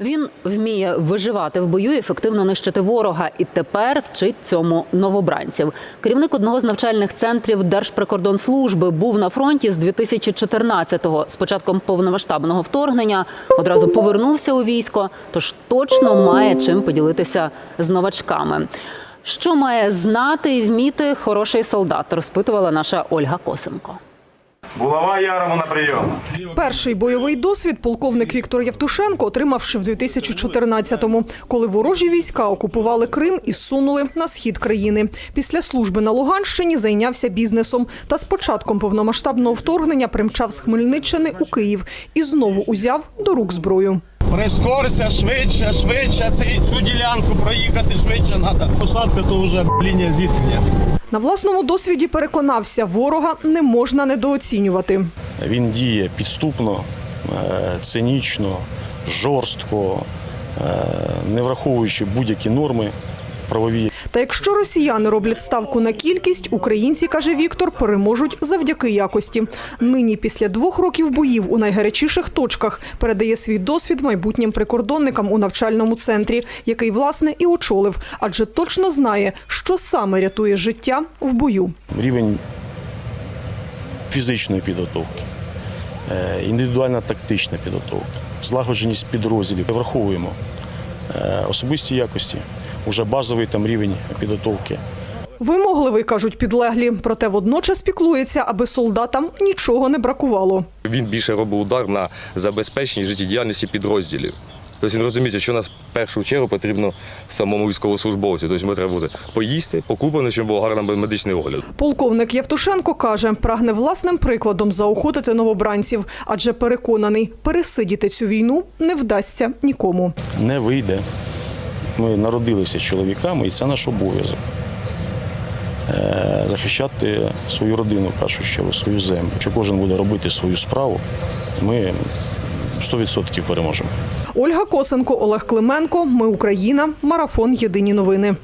Він вміє виживати в бою, ефективно нищити ворога, і тепер вчить цьому новобранців. Керівник одного з навчальних центрів Держприкордонслужби був на фронті з 2014-го. З початком повномасштабного вторгнення одразу повернувся у військо, тож точно має чим поділитися з новачками. Що має знати і вміти хороший солдат, розпитувала наша Ольга Косенко. Булава Ярому на прийом. Перший бойовий досвід полковник Віктор Євтушенко отримав ще в 2014-му, коли ворожі війська окупували Крим і сунули на схід країни. Після служби на Луганщині зайнявся бізнесом та з початком повномасштабного вторгнення примчав з Хмельниччини у Київ і знову узяв до рук зброю. Прискорся швидше, швидше. Цю, цю ділянку проїхати швидше треба. Посадка то вже лінія зіткнення. На власному досвіді переконався, ворога не можна недооцінювати. Він діє підступно, е, цинічно, жорстко, е, не враховуючи будь-які норми правові. Та якщо росіяни роблять ставку на кількість, українці, каже Віктор, переможуть завдяки якості. Нині, після двох років боїв у найгарячіших точках, передає свій досвід майбутнім прикордонникам у навчальному центрі, який власне і очолив, адже точно знає, що саме рятує життя в бою. Рівень фізичної підготовки, е, індивідуальна тактична підготовка, злагодженість підрозділів. Враховуємо е, особисті якості, уже базовий там рівень підготовки. Вимогливий кажуть підлеглі, проте водночас піклується, аби солдатам нічого не бракувало. Він більше робить удар на забезпечення життєдіяльності підрозділів. Тобто він розуміє, що нас в першу чергу потрібно самому військовослужбовцю. Тобто ми треба буде поїсти, покупано, щоб був гарний медичний огляд. Полковник Євтушенко каже, прагне власним прикладом заохотити новобранців, адже переконаний, пересидіти цю війну не вдасться нікому. Не вийде. Ми народилися чоловіками, і це наш обов'язок. Е, Захищати свою родину, в першу чергу, свою землю. Що кожен буде робити свою справу, ми 100% переможемо. Ольга Косенко, Олег Клименко. Ми Україна. Марафон. Єдині новини.